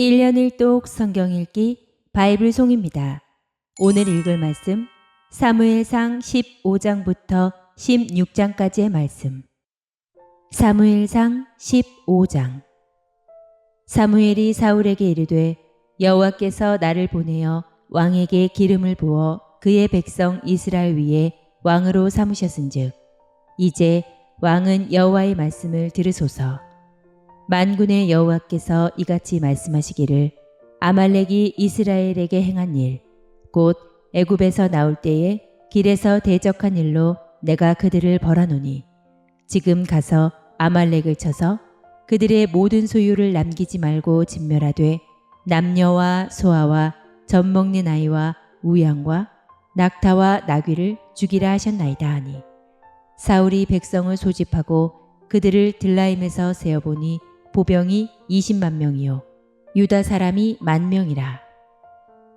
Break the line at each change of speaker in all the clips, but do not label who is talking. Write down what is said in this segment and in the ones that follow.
1년 1독 성경 읽기 바이블 송입니다. 오늘 읽을 말씀 사무엘상 15장부터 16장까지의 말씀. 사무엘상 15장 사무엘이 사울에게 이르되 여호와께서 나를 보내어 왕에게 기름을 부어 그의 백성 이스라엘 위에 왕으로 삼으셨은즉 이제 왕은 여호와의 말씀을 들으소서. 만군의 여호와께서 이같이 말씀하시기를 아말렉이 이스라엘에게 행한 일, 곧 애굽에서 나올 때에 길에서 대적한 일로 내가 그들을 벌하노니 지금 가서 아말렉을 쳐서 그들의 모든 소유를 남기지 말고 진멸하되 남녀와 소아와 젖 먹는 아이와 우양과 낙타와 나귀를 죽이라 하셨나이다 하니 사울이 백성을 소집하고 그들을 들라임에서 세어보니 보병이 20만 명이요. 유다 사람이 만 명이라.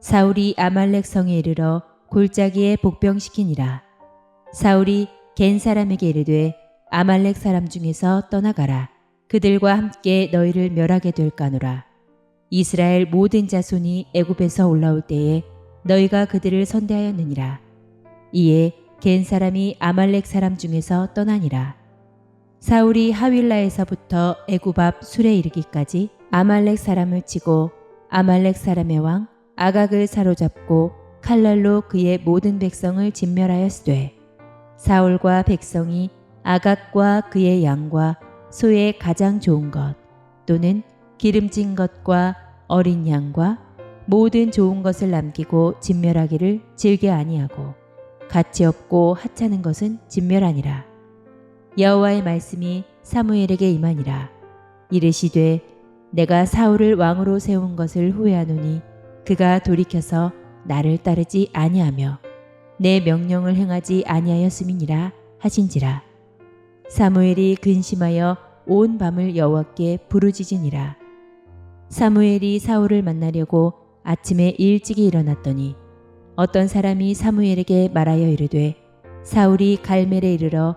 사울이 아말렉 성에 이르러 골짜기에 복병시키니라. 사울이 겐 사람에게 이르되 아말렉 사람 중에서 떠나가라. 그들과 함께 너희를 멸하게 될까노라. 이스라엘 모든 자손이 애굽에서 올라올 때에 너희가 그들을 선대하였느니라. 이에 겐 사람이 아말렉 사람 중에서 떠나니라 사울이 하윌라에서부터 앞 술에 이르기까지 아말렉 사람을 치고 아말렉 사람의 왕 아각을 사로잡고 칼날로 그의 모든 백성을 진멸하였으되 사울과 백성이 아각과 그의 양과 소의 가장 좋은 것 또는 기름진 것과 어린 양과 모든 좋은 것을 남기고 진멸하기를 즐겨 아니하고 가치 없고 하찮은 것은 진멸하니라. 여호와의 말씀이 사무엘에게 임하니라. 이르시되 내가 사울을 왕으로 세운 것을 후회하노니 그가 돌이켜서 나를 따르지 아니하며 내 명령을 행하지 아니하였음이니라 하신지라. 사무엘이 근심하여 온 밤을 여호와께 부르짖으니라. 사무엘이 사울을 만나려고 아침에 일찍이 일어났더니 어떤 사람이 사무엘에게 말하여 이르되 사울이 갈멜에 이르러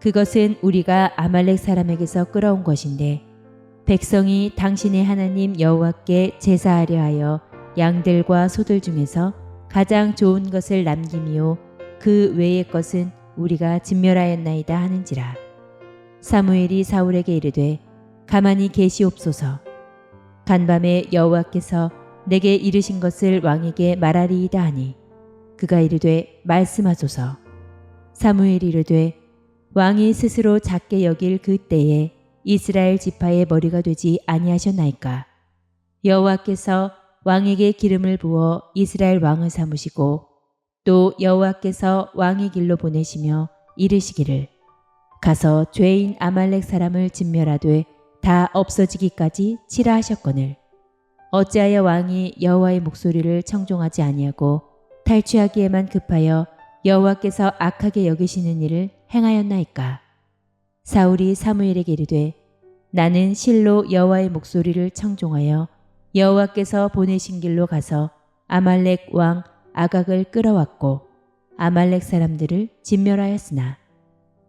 그것은 우리가 아말렉 사람에게서 끌어온 것인데 백성이 당신의 하나님 여호와께 제사하려 하여 양들과 소들 중에서 가장 좋은 것을 남김이요 그 외의 것은 우리가 진멸하였나이다 하는지라. 사무엘이 사울에게 이르되 가만히 계시옵소서. 간밤에 여호와께서 내게 이르신 것을 왕에게 말하리이다 하니 그가 이르되 말씀하소서. 사무엘이 이르되 왕이 스스로 작게 여길 그 때에 이스라엘 지파의 머리가 되지 아니하셨나이까? 여호와께서 왕에게 기름을 부어 이스라엘 왕을 삼으시고 또 여호와께서 왕의 길로 보내시며 이르시기를 가서 죄인 아말렉 사람을 진멸하되 다 없어지기까지 치라 하셨거늘. 어찌하여 왕이 여호와의 목소리를 청종하지 아니하고 탈취하기에만 급하여 여호와께서 악하게 여기시는 일을 행하였나이까? 사울이 사무엘에게 이르되 나는 실로 여호와의 목소리를 청종하여 여호와께서 보내신 길로 가서 아말렉 왕 아각을 끌어왔고 아말렉 사람들을 진멸하였으나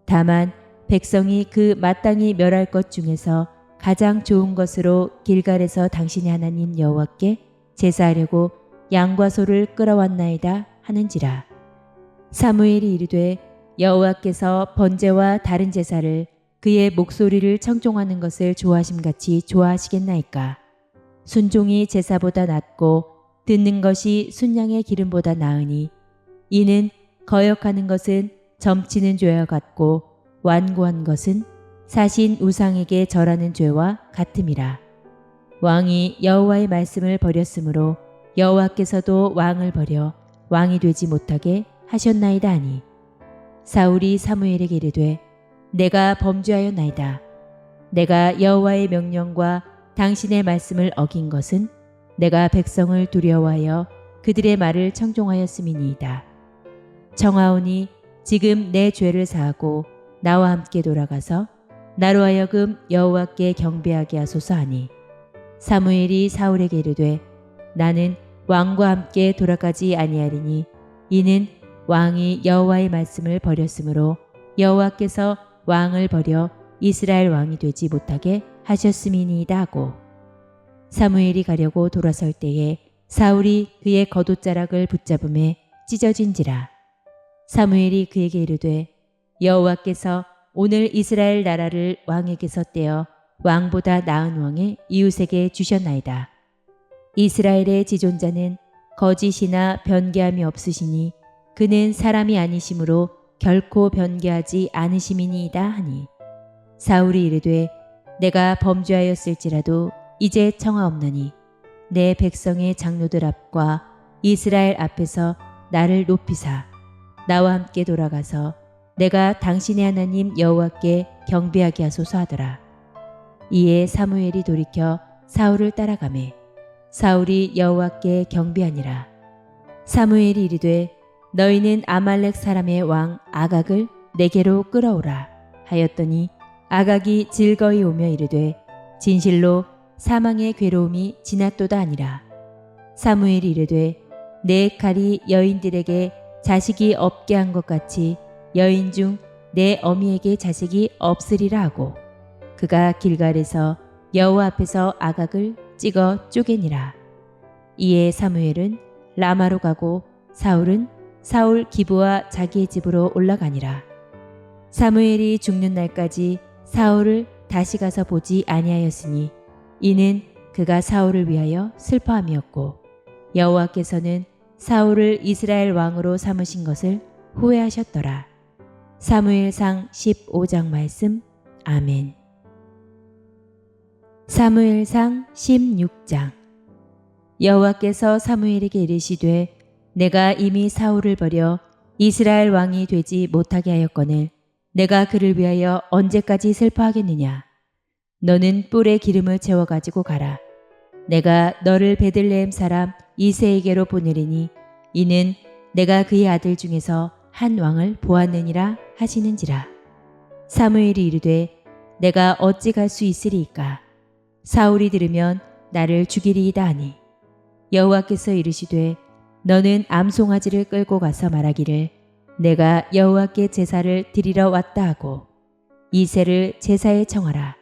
다만 백성이 그 마땅히 멸할 것 중에서 가장 좋은 것으로 길갈에서 당신의 하나님 여호와께 제사하려고 양과 소를 끌어왔나이다 하는지라. 사무엘이 이르되 여호와께서 번제와 다른 제사를 그의 목소리를 청종하는 것을 좋아하심같이 좋아하시겠나이까 순종이 제사보다 낫고 듣는 것이 순양의 기름보다 나으니 이는 거역하는 것은 점치는 죄와 같고 완고한 것은 사신 우상에게 절하는 죄와 같음이라. 왕이 여호와의 말씀을 버렸으므로 여호와께서도 왕을 버려 왕이 되지 못하게 하셨나이다 하니 사울이 사무엘에게 이르되 내가 범죄하였나이다. 내가 여호와의 명령과 당신의 말씀을 어긴 것은 내가 백성을 두려워하여 그들의 말을 청종하였음이니이다. 청하오니 지금 내 죄를 사하고 나와 함께 돌아가서 나로 하여금 여호와께 경배하게 하소서 하니 사무엘이 사울에게 이르되 나는 왕과 함께 돌아가지 아니하리니 이는 왕이 여호와의 말씀을 버렸으므로 여호와께서 왕을 버려 이스라엘 왕이 되지 못하게 하셨음이니이다 하고 사무엘이 가려고 돌아설 때에 사울이 그의 겉옷자락을 붙잡음에 찢어진지라 사무엘이 그에게 이르되 여호와께서 오늘 이스라엘 나라를 왕에게서 떼어 왕보다 나은 왕의 이웃에게 주셨나이다. 이스라엘의 지존자는 거짓이나 변개함이 없으시니 그는 사람이 아니심으로 결코 변개하지 않으심이니이다 하니 사울이 이르되 내가 범죄하였을지라도 이제 청하옵나니 내 백성의 장로들 앞과 이스라엘 앞에서 나를 높이사 나와 함께 돌아가서 내가 당신의 하나님 여호와께 경배하게 하소서 하더라. 이에 사무엘이 돌이켜 사울을 따라가매 사울이 여호와께 경배하니라. 사무엘이 이르되 너희는 아말렉 사람의 왕 아각을 내게로 끌어오라 하였더니 아각이 즐거이 오며 이르되 진실로 사망의 괴로움이 지났도다 아니라. 사무엘이 이르되 내 칼이 여인들에게 자식이 없게 한 것 같이 여인 중 내 어미에게 자식이 없으리라 하고 그가 길갈에서 여호와 앞에서 아각을 찍어 쪼개니라. 이에 사무엘은 라마로 가고 사울은 사울 기부와 자기의 집으로 올라가니라 사무엘이 죽는 날까지 사울을 다시 가서 보지 아니하였으니 이는 그가 사울을 위하여 슬퍼함이었고 여호와께서는 사울을 이스라엘 왕으로 삼으신 것을 후회하셨더라. 사무엘상 15장 말씀 아멘. 사무엘상 16장 여호와께서 사무엘에게 이르시되 내가 이미 사울을 버려 이스라엘 왕이 되지 못하게 하였거늘 내가 그를 위하여 언제까지 슬퍼하겠느냐 너는 뿔에 기름을 채워 가지고 가라 내가 너를 베들레헴 사람 이세에게로 보내리니 이는 내가 그의 아들 중에서 한 왕을 보았느니라 하시는지라. 사무엘이 이르되 내가 어찌 갈 수 있으리이까. 사울이 들으면 나를 죽이리이다 하니 여호와께서 이르시되 너는 암송아지를 끌고 가서 말하기를 내가 여호와께 제사를 드리러 왔다 하고 이새를 제사에 청하라.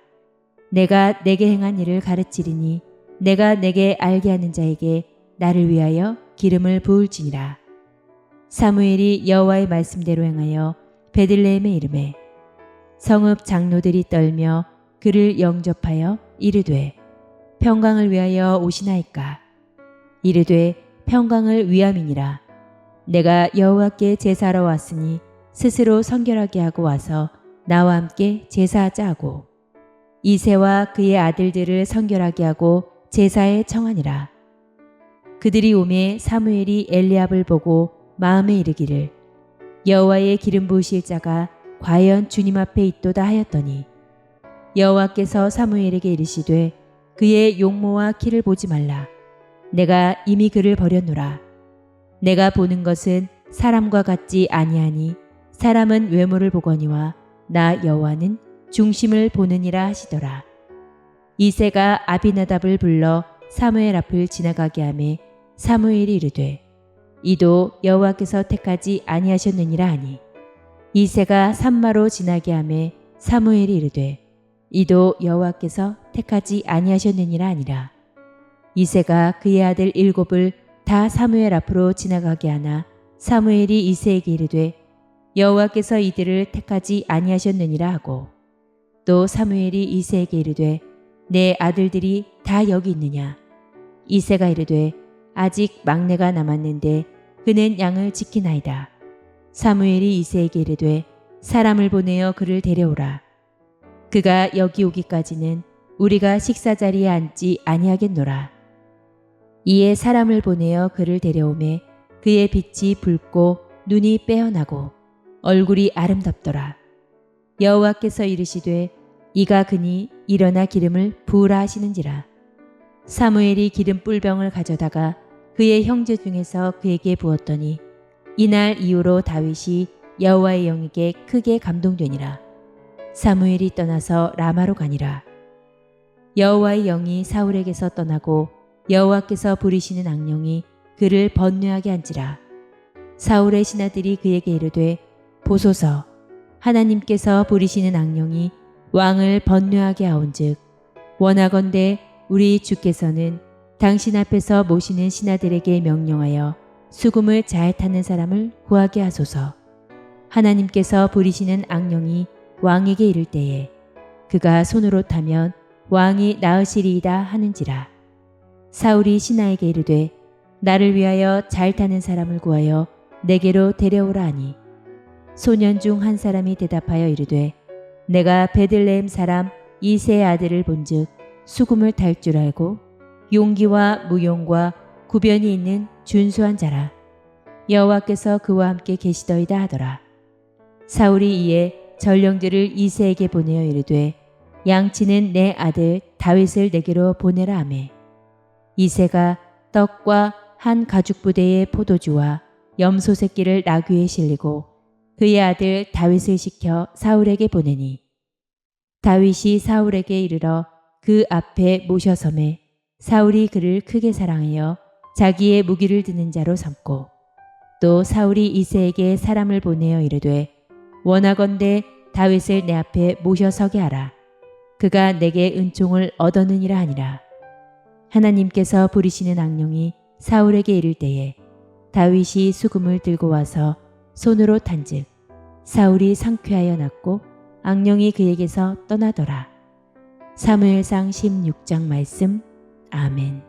내가 내게 행한 일을 가르치리니 내가 내게 알게 하는 자에게 나를 위하여 기름을 부을지니라. 사무엘이 여호와의 말씀대로 행하여 베들레헴의 이름에 성읍 장로들이 떨며 그를 영접하여 이르되 평강을 위하여 오시나이까 이르되 평강을 위함이니라. 내가 여호와께 제사하러 왔으니 스스로 성결하게 하고 와서 나와 함께 제사하자 하고. 이세와 그의 아들들을 성결하게 하고 제사에 청하니라. 그들이 오매 사무엘이 엘리압을 보고 마음에 이르기를 여호와의 기름 부으실 자가 과연 주님 앞에 있도다 하였더니 여호와께서 사무엘에게 이르시되 그의 용모와 키를 보지 말라 내가 이미 그를 버렸노라. 내가 보는 것은 사람과 같지 아니하니 사람은 외모를 보거니와 나 여호와는 중심을 보느니라 하시더라. 이세가 아비나답을 불러 사무엘 앞을 지나가게 하매 사무엘이 이르되 이도 여호와께서 택하지 아니하셨느니라 하니. 이새가 산마로 지나게 하매 사무엘이 이르되 이도 여호와께서 택하지 아니하셨느니라 하니라 이새가 그의 아들 일곱을 다 사무엘 앞으로 지나가게 하나 사무엘이 이새에게 이르되 여호와께서 이들을 택하지 아니하셨느니라 하고 또 사무엘이 이새에게 이르되 내 아들들이 다 여기 있느냐 이새가 이르되 아직 막내가 남았는데 그는 양을 지키나이다. 사무엘이 이세에게 이르되 사람을 보내어 그를 데려오라. 그가 여기 오기까지는 우리가 식사 자리에 앉지 아니하겠노라. 이에 사람을 보내어 그를 데려오매 그의 빛이 붉고 눈이 빼어나고 얼굴이 아름답더라. 여호와께서 이르시되 이가 그니 일어나 기름을 부으라 하시는지라. 사무엘이 기름 뿔병을 가져다가 그의 형제 중에서 그에게 부었더니 이날 이후로 다윗이 여호와의 영에게 크게 감동되니라. 사무엘이 떠나서 라마로 가니라. 여호와의 영이 사울에게서 떠나고 여호와께서 부리시는 악령이 그를 번뇌하게 한지라. 사울의 신하들이 그에게 이르되 보소서 하나님께서 부리시는 악령이 왕을 번뇌하게 하온즉 원하건대 우리 주께서는 당신 앞에서 모시는 신하들에게 명령하여 수금을 잘 타는 사람을 구하게 하소서. 하나님께서 부리시는 악령이 왕에게 이를 때에 그가 손으로 타면 왕이 나으시리이다 하는지라. 사울이 신하에게 이르되 나를 위하여 잘 타는 사람을 구하여 내게로 데려오라 하니. 소년 중 한 사람이 대답하여 이르되 내가 베들레헴 사람 이세의 아들을 본즉 수금을 탈 줄 알고 용기와 무용과 구변이 있는 준수한 자라. 여호와께서 그와 함께 계시더이다 하더라. 사울이 이에 전령들을 이세에게 보내어 이르되 양치는 내 아들 다윗을 내게로 보내라 하매 이세가 떡과 한 가죽 부대의 포도주와 염소 새끼를 나귀에 실리고 그의 아들 다윗을 시켜 사울에게 보내니 다윗이 사울에게 이르러 그 앞에 모셔섬에 사울이 그를 크게 사랑하여 자기의 무기를 드는 자로 삼고 또 사울이 이세에게 사람을 보내어 이르되 원하건대 다윗을 내 앞에 모셔서게 하라. 그가 내게 은총을 얻었느니라 하니라 하나님께서 부리시는 악령이 사울에게 이를 때에 다윗이 수금을 들고 와서 손으로 탄즉 사울이 상쾌하여 났고 악령이 그에게서 떠나더라. 사무엘상 16장 말씀 아멘.